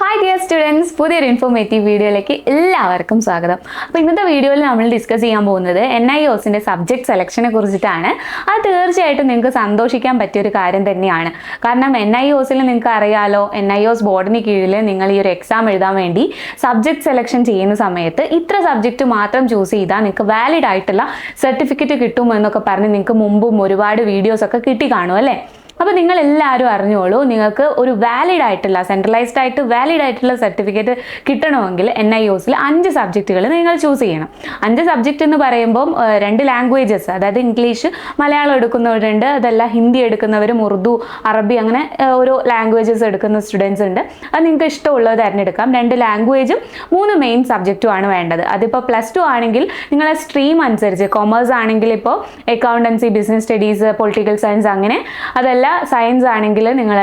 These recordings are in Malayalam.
ഹായ് ഡിയർ സ്റ്റുഡൻസ് പുതിയൊരു ഇൻഫോർമേറ്റീവ് വീഡിയോയിലേക്ക് എല്ലാവർക്കും സ്വാഗതം. അപ്പോൾ ഇന്നത്തെ വീഡിയോയിൽ നമ്മൾ ഡിസ്കസ് ചെയ്യാൻ പോകുന്നത് എൻ ഐ ഒസിന്റെ സബ്ജക്ട് സെലക്ഷനെ കുറിച്ചിട്ടാണ്. അത് തീർച്ചയായിട്ടും നിങ്ങൾക്ക് സന്തോഷിക്കാൻ പറ്റിയൊരു കാര്യം തന്നെയാണ്. കാരണം എൻ ഐ ഒസിൽ നിങ്ങൾക്ക് അറിയാലോ എൻ ഐ ഒസ് ബോർഡിന് കീഴിൽ നിങ്ങൾ ഈ ഒരു എക്സാം എഴുതാൻ വേണ്ടി സബ്ജക്ട് സെലക്ഷൻ ചെയ്യുന്ന സമയത്ത് ഇത്ര സബ്ജക്റ്റ് മാത്രം ചൂസ് ചെയ്താൽ നിങ്ങൾക്ക് വാലിഡ് ആയിട്ടുള്ള സർട്ടിഫിക്കറ്റ് കിട്ടുമോ എന്നൊക്കെ പറഞ്ഞ് നിങ്ങൾക്ക് മുമ്പും ഒരുപാട് വീഡിയോസൊക്കെ കിട്ടി കാണും അല്ലേ? അപ്പോൾ നിങ്ങൾ എല്ലാവരും അറിഞ്ഞോളൂ നിങ്ങൾക്ക് ഒരു വാലിഡ് ആയിട്ടുള്ള സെൻട്രലൈസ്ഡ് ആയിട്ട് വാലിഡ് ആയിട്ടുള്ള സർട്ടിഫിക്കറ്റ് കിട്ടണമെങ്കിൽ എൻ ഐ ഒസിൽ അഞ്ച് സബ്ജക്റ്റുകൾ നിങ്ങൾ ചൂസ് ചെയ്യണം. അഞ്ച് സബ്ജക്റ്റ് എന്ന് പറയുമ്പോൾ രണ്ട് ലാംഗ്വേജസ് അതായത് ഇംഗ്ലീഷ് മലയാളം എടുക്കുന്നവരുണ്ട് അതല്ല ഹിന്ദി എടുക്കുന്നവരും ഉറുദു അറബി അങ്ങനെ ഓരോ ലാംഗ്വേജസ് എടുക്കുന്ന സ്റ്റുഡൻസ് ഉണ്ട്. അത് നിങ്ങൾക്ക് ഇഷ്ടമുള്ളത് തിരഞ്ഞെടുക്കാം. രണ്ട് ലാംഗ്വേജും മൂന്ന് മെയിൻ സബ്ജക്റ്റും ആണ് വേണ്ടത്. അതിപ്പോൾ പ്ലസ് ടു ആണെങ്കിൽ നിങ്ങളെ സ്ട്രീം അനുസരിച്ച് കൊമേഴ്സ് ആണെങ്കിൽ ഇപ്പോൾ accountancy business studies political science അങ്ങനെ അതല്ല സയൻസ് ആണെങ്കിൽ നിങ്ങൾ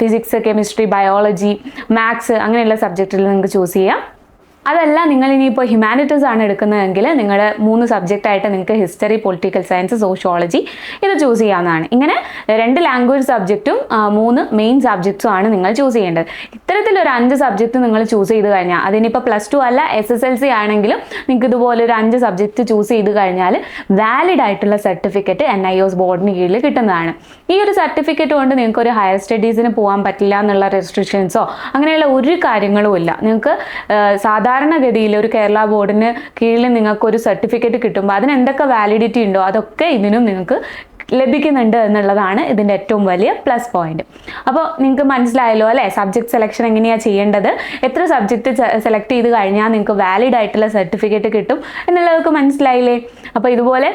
ഫിസിക്സ് കെമിസ്ട്രി ബയോളജി മാത്സ് അങ്ങനെയുള്ള സബ്ജക്റ്റിൽ നിങ്ങൾക്ക് ചൂസ് ചെയ്യാം. അതല്ല നിങ്ങൾ ഇനിയിപ്പോൾ ഹ്യൂമാനിറ്റീസ് ആണ് എടുക്കുന്നതെങ്കിൽ നിങ്ങളുടെ മൂന്ന് സബ്ജക്റ്റ് ആയിട്ട് നിങ്ങൾക്ക് ഹിസ്റ്ററി പൊളിറ്റിക്കൽ സയൻസ് സോഷ്യോളജി ഇത് ചൂസ് ചെയ്യാവുന്നതാണ്. ഇങ്ങനെ രണ്ട് ലാംഗ്വേജ് സബ്ജക്റ്റും മൂന്ന് മെയിൻ സബ്ജക്ട്സും ആണ് നിങ്ങൾ ചൂസ് ചെയ്യേണ്ടത്. ഇത്തരത്തിലൊരു അഞ്ച് സബ്ജക്റ്റ് നിങ്ങൾ ചൂസ് ചെയ്ത് കഴിഞ്ഞാൽ അതിനിപ്പോൾ പ്ലസ് ടു അല്ല എസ് എസ് എൽ സി ആണെങ്കിലും നിങ്ങൾക്ക് ഇതുപോലെ ഒരു അഞ്ച് സബ്ജക്റ്റ് ചൂസ് ചെയ്ത് കഴിഞ്ഞാൽ വാലിഡ് ആയിട്ടുള്ള സർട്ടിഫിക്കറ്റ് എൻ ഐ ഒസ് ബോർഡിന് കീഴിൽ കിട്ടുന്നതാണ്. ഈ ഒരു സർട്ടിഫിക്കറ്റ് കൊണ്ട് നിങ്ങൾക്ക് ഒരു ഹയർ സ്റ്റഡീസിന് പോകാൻ പറ്റില്ല എന്നുള്ള റെസ്ട്രിക്ഷൻസോ അങ്ങനെയുള്ള ഒരു കാര്യങ്ങളും ഇല്ല. നിങ്ങൾക്ക് സാധാരണഗതിയിൽ ഒരു കേരള ബോർഡിന് കീഴിൽ നിങ്ങൾക്ക് ഒരു സർട്ടിഫിക്കറ്റ് കിട്ടുമ്പോൾ അതിന് എന്തൊക്കെ വാലിഡിറ്റി ഉണ്ടോ അതൊക്കെ ഇതിനും നിങ്ങൾക്ക് ലഭിക്കുന്നുണ്ട് എന്നുള്ളതാണ് ഇതിന്റെ ഏറ്റവും വലിയ പ്ലസ് പോയിന്റ് അപ്പോൾ നിങ്ങൾക്ക് മനസ്സിലായല്ലോ അല്ലേ? സബ്ജക്ട് സെലക്ഷൻ എങ്ങനെയാണ് ചെയ്യേണ്ടത്? എത്ര സബ്ജക്റ്റ് സെലക്ട് ചെയ്ത് കഴിഞ്ഞാൽ നിങ്ങൾക്ക് വാലിഡ് ആയിട്ടുള്ള സർട്ടിഫിക്കറ്റ് കിട്ടും എന്നുള്ളതൊക്കെ മനസ്സിലായില്ലേ? അപ്പോൾ ഇതുപോലെ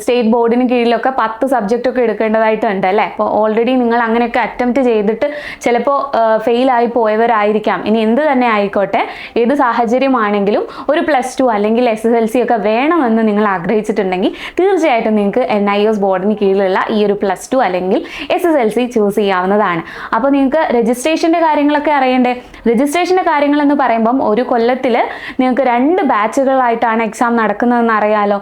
സ്റ്റേറ്റ് ബോർഡിന് കീഴിലൊക്കെ പത്ത് സബ്ജക്റ്റ് ഒക്കെ എടുക്കേണ്ടതായിട്ടുണ്ട് അല്ലേ? അപ്പോൾ ഓൾറെഡി നിങ്ങൾ അങ്ങനെയൊക്കെ അറ്റംപ്റ്റ് ചെയ്തിട്ട് ചിലപ്പോൾ ഫെയിലായി പോയവരായിരിക്കാം. ഇനി എന്ത് തന്നെ ആയിക്കോട്ടെ ഏത് സാഹചര്യമാണെങ്കിലും ഒരു പ്ലസ് ടു അല്ലെങ്കിൽ എസ് എസ് എൽ സി ഒക്കെ വേണമെന്ന് നിങ്ങൾ ആഗ്രഹിച്ചിട്ടുണ്ടെങ്കിൽ തീർച്ചയായിട്ടും നിങ്ങൾക്ക് എൻ ഐ എസ് ബോർഡിന് കീഴിലുള്ള ഈ ഒരു പ്ലസ് ടു അല്ലെങ്കിൽ S S L C choose ചെയ്യാവുന്നതാണ്. അപ്പോൾ നിങ്ങൾക്ക് രജിസ്ട്രേഷന്റെ കാര്യങ്ങളൊക്കെ അറിയണ്ടേ? രജിസ്ട്രേഷന്റെ കാര്യങ്ങളെന്ന് പറയുമ്പം ഒരു കൊല്ലത്തിൽ നിങ്ങൾക്ക് രണ്ട് ബാച്ചുകളായിട്ടാണ് എക്സാം നടക്കുന്നതെന്ന് അറിയാലോ.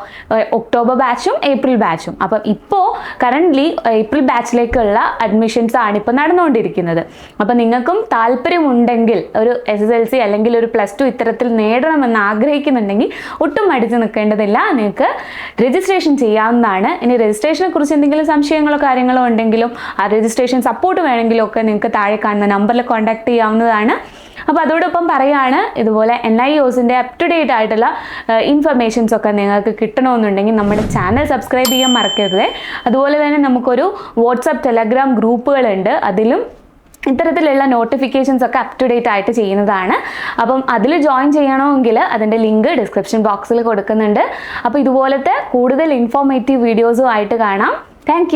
ഒക്ടോബർ ബാച്ചും ഏപ്രിൽ ബാച്ചും അപ്പം ഇപ്പോൾ കറന്റ്ലി ഏപ്രിൽ ബാച്ചിലേക്കുള്ള അഡ്മിഷൻസ് ആണ് ഇപ്പോൾ നടന്നുകൊണ്ടിരിക്കുന്നത്. അപ്പം നിങ്ങൾക്കും താല്പര്യമുണ്ടെങ്കിൽ ഒരു എസ് എസ് എൽ സി അല്ലെങ്കിൽ ഒരു പ്ലസ് ടു ഇത്തരത്തിൽ നേടണമെന്ന് ആഗ്രഹിക്കുന്നുണ്ടെങ്കിൽ ഒട്ടും മടിച്ചു നിൽക്കേണ്ടതില്ല. നിങ്ങൾക്ക് രജിസ്ട്രേഷൻ ചെയ്യാവുന്നതാണ്. ഇനി രജിസ്ട്രേഷനെ കുറിച്ച് എന്തെങ്കിലും സംശയങ്ങളോ കാര്യങ്ങളോ ഉണ്ടെങ്കിലും ആ രജിസ്ട്രേഷൻ സപ്പോർട്ട് വേണമെങ്കിലും ഒക്കെ നിങ്ങൾക്ക് താഴെ കാണുന്ന നമ്പറിൽ കോൺടാക്ട് ചെയ്യാവുന്നതാണ്. അപ്പോൾ അതോടൊപ്പം പറയുകയാണ് ഇതുപോലെ എൻ ഐ ഒസിന്റെ അപ് ടു ഡേറ്റ് ആയിട്ടുള്ള ഇൻഫർമേഷൻസ് ഒക്കെ നിങ്ങൾക്ക് കിട്ടണമെന്നുണ്ടെങ്കിൽ നമ്മുടെ ചാനൽ സബ്സ്ക്രൈബ് ചെയ്യാൻ മറക്കരുത്. അതുപോലെ തന്നെ നമുക്കൊരു വാട്സപ്പ് ടെലഗ്രാം ഗ്രൂപ്പുകളുണ്ട്. അതിലും ഇത്തരത്തിലുള്ള നോട്ടിഫിക്കേഷൻസ് ഒക്കെ അപ് ടു ഡേറ്റ് ആയിട്ട് ചെയ്യുന്നതാണ്. അപ്പം അതിൽ ജോയിൻ ചെയ്യണമെങ്കിൽ അതിന്റെ ലിങ്ക് ഡിസ്ക്രിപ്ഷൻ ബോക്സിൽ കൊടുക്കുന്നുണ്ട്. അപ്പോൾ ഇതുപോലത്തെ കൂടുതൽ ഇൻഫോർമേറ്റീവ് വീഡിയോസും ആയിട്ട് കാണാം. താങ്ക്